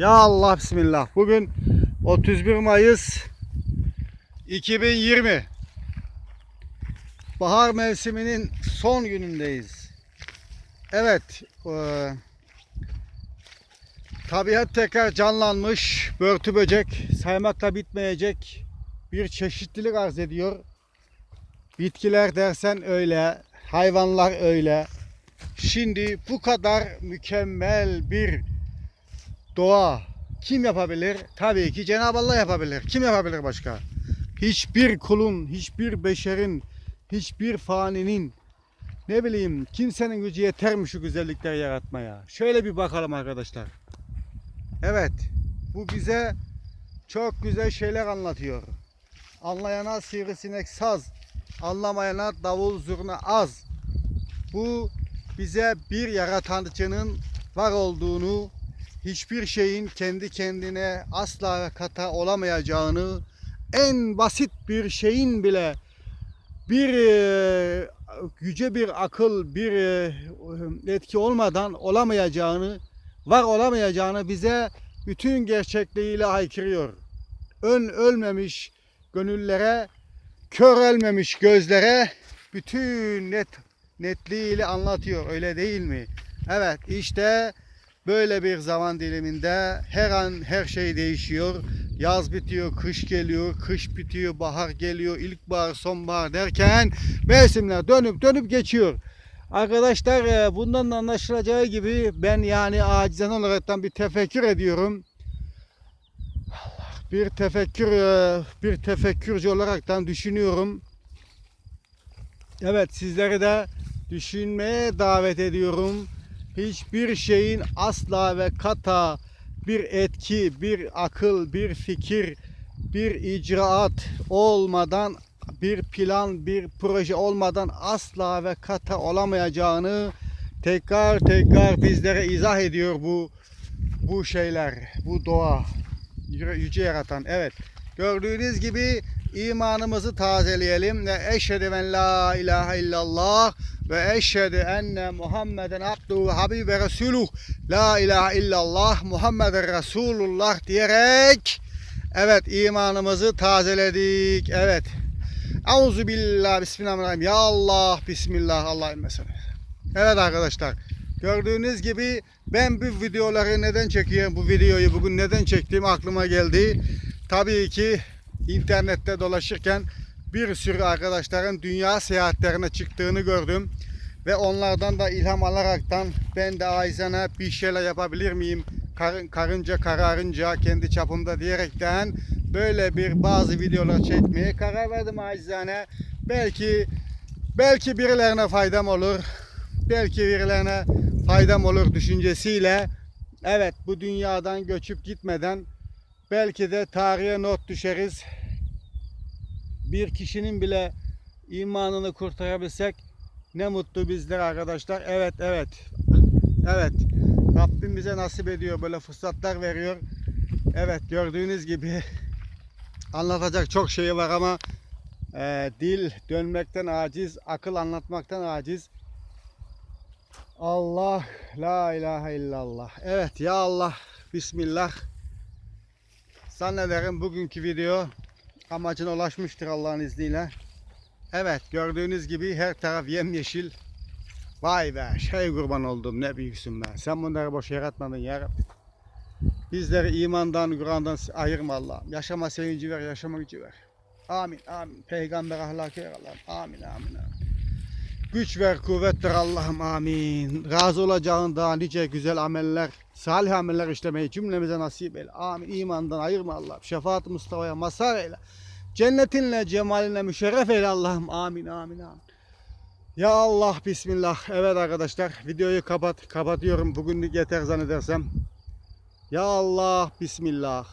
Ya Allah bismillah. Bugün 31 Mayıs 2020. Bahar mevsiminin son günündeyiz. Evet, eee, tabiat tekrar canlanmış. Börtü böcek saymakla bitmeyecek bir çeşitlilik arz ediyor. Bitkiler dersen öyle, hayvanlar öyle. Şimdi bu kadar mükemmel bir doğa kim yapabilir? Tabii ki Cenab-ı Allah yapabilir. Kim yapabilir başka? Hiçbir kulun, hiçbir beşerin, hiçbir faninin ne bileyim kimsenin gücü yeter mi şu güzellikleri yaratmaya? Şöyle bir bakalım arkadaşlar. Evet, bu bize çok güzel şeyler anlatıyor. Anlayana sivrisinek saz, anlamayana davul zurna az. Bu bize bir yaratıcının var olduğunu, hiçbir şeyin kendi kendine asla kata olamayacağını, en basit bir şeyin bile bir e, yüce bir akıl, bir e, etki olmadan olamayacağını, var olamayacağını bize bütün gerçekliğiyle haykırıyor. Ön ölmemiş gönüllere, kör ölmemiş gözlere bütün net netliğiyle anlatıyor. Öyle değil mi? Evet işte böyle bir zaman diliminde her an her şey değişiyor. Yaz bitiyor, kış geliyor, kış bitiyor, bahar geliyor, ilkbahar, sonbahar derken mevsimler dönüp dönüp geçiyor. Arkadaşlar e, bundan da anlaşılacağı gibi ben yani acizan olaraktan bir tefekkür ediyorum. Bir tefekkür e, bir tefekkürcü olaraktan düşünüyorum. Evet sizleri de düşünmeye davet ediyorum. Hiçbir şeyin asla ve kata bir etki, bir akıl, bir fikir, bir icraat olmadan, bir plan, bir proje olmadan asla ve kata olamayacağını tekrar tekrar bizlere izah ediyor bu bu şeyler, bu doğa, yüce yaratan. Evet, gördüğünüz gibi imanımızı tazeleyelim ve eşhedü en la ilahe illallah ve eşhedü enne Muhammeden abduhu habib ve resuluh la ilahe illallah Muhammeden Resulullah diyerek evet imanımızı tazeledik. Evet. Auzu billah bismillahirrahmanirrahim. Ya Allah bismillah Allahümme salli. Evet arkadaşlar. Gördüğünüz gibi ben bu videoları neden çekiyorum? Bu videoyu bugün neden çektiğim aklıma geldi. Tabii ki internette dolaşırken bir sürü arkadaşların dünya seyahatlerine çıktığını gördüm. Ve onlardan da ilham alaraktan ben de Ayzan'a bir şeyler yapabilir miyim? Karın, karınca kararınca kendi çapımda diyerekten böyle bir bazı videolar çekmeye karar verdim acizane. Belki belki birilerine faydam olur. Belki birilerine faydam olur düşüncesiyle. Evet bu dünyadan göçüp gitmeden belki de tarihe not düşeriz. Bir kişinin bile imanını kurtarabilsek ne mutlu bizler arkadaşlar. Evet evet. Evet. Rabbim bize nasip ediyor böyle fırsatlar veriyor. Evet gördüğünüz gibi anlatacak çok şey var ama e, dil dönmekten aciz, akıl anlatmaktan aciz. Allah la ilahe illallah. Evet ya Allah Bismillah. Zannederim bugünkü video amacına ulaşmıştır Allah'ın izniyle. Evet gördüğünüz gibi her taraf yemyeşil. Vay be şey kurban oldum ne büyüksün be. Sen bunları boş yaratmadın ya Rabbi. Bizleri imandan, Kur'an'dan ayırma Allah'ım. Yaşama sevinci ver, yaşama gücü ver. Amin, amin. Peygamber ahlakı ver Allah'ım. Amin, amin, amin. Güç ver, kuvvet ver Allah'ım. Amin. Razı olacağın daha nice güzel ameller, salih ameller işlemeyi cümlemize nasip eyle. Amin. İmandan ayırma Allah'ım. Şefaat Mustafa'ya mazhar eyle. Cennetinle, cemalinle müşerref eyle Allah'ım. Amin, amin, amin. Ya Allah, Bismillah. Evet arkadaşlar, videoyu kapat, kapatıyorum. Bugünlük yeter zannedersem. Ya Allah, Bismillah.